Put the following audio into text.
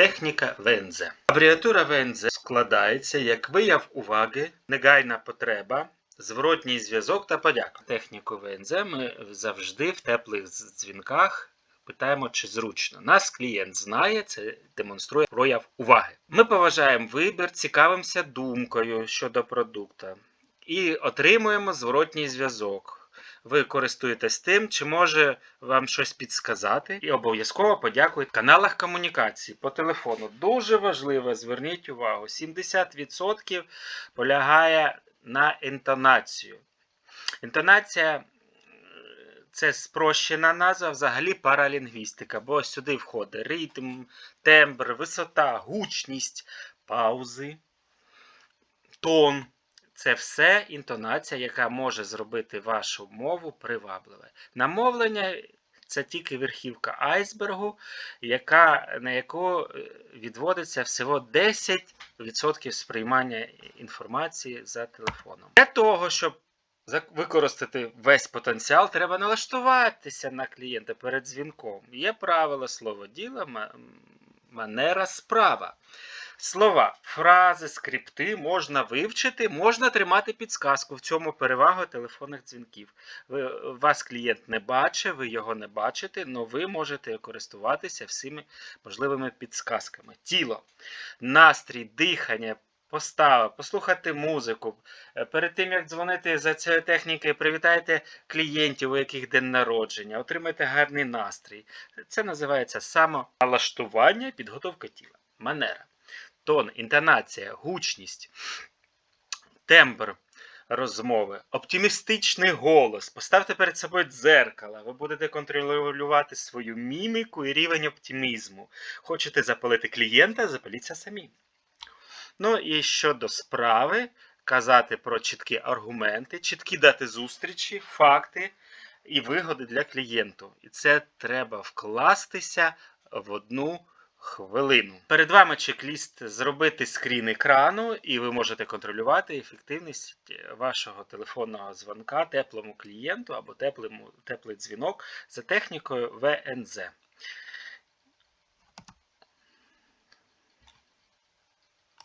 Техніка ВНЗ. Абревіатура ВНЗ складається як вияв уваги, негайна потреба, зворотній зв'язок та подяка. Техніку ВНЗ ми завжди в теплих дзвінках питаємо, чи зручно. Нас клієнт знає, це демонструє прояв уваги. Ми поважаємо вибір, цікавимося думкою щодо продукту і отримуємо зворотній зв'язок. Ви користуєтесь тим, чи може вам щось підсказати, і обов'язково подякуйте каналах комунікації по телефону. Дуже важливо, зверніть увагу, 70% полягає на інтонацію. Інтонація е, це спрощена назва, взагалі паралінгвістика, бо сюди входить ритм, тембр, висота, гучність, паузи, тон. Це все інтонація, яка може зробити вашу мову привабливою. Намовлення це тільки верхівка айсбергу, яка, на яку е, відводиться всього 10% сприймання інформації за телефоном. Для того, щоб використати весь потенціал, треба налаштуватися на клієнта перед дзвінком. Є правило слово діла, манера справа. Слова, фрази, скрипти можна вивчити, можна тримати підсказку. В цьому перевага телефонних дзвінків. Ви, вас клієнт не бачить, ви його не бачите, але ви можете користуватися всіми можливими підсказками. Тіло, настрій, дихання, постава, послухати музику. Е, Перед тим як дзвонити за цією технікою, привітайте клієнтів, у яких день народження, отримайте гарний настрій. Це називається самоналаштування, підготовка тіла, манера тон, інтонація, гучність, тембр розмови, оптимістичний голос. Поставте перед собою дзеркало. Ви будете контролювати свою міміку і рівень оптимізму. Хочете запалити клієнта, запаліться самі. Ну і щодо справи, казати про чіткі аргументи, чіткі дати зустрічі, факти і вигоди для клієнту. І це треба вкластися в одну хвилину. Перед вами чек-ліст зробити скрін екрану, і ви можете контролювати ефективність вашого телефонного дзвонка теплому клієнту або теплому, теплий дзвінок за технікою ВНЗ.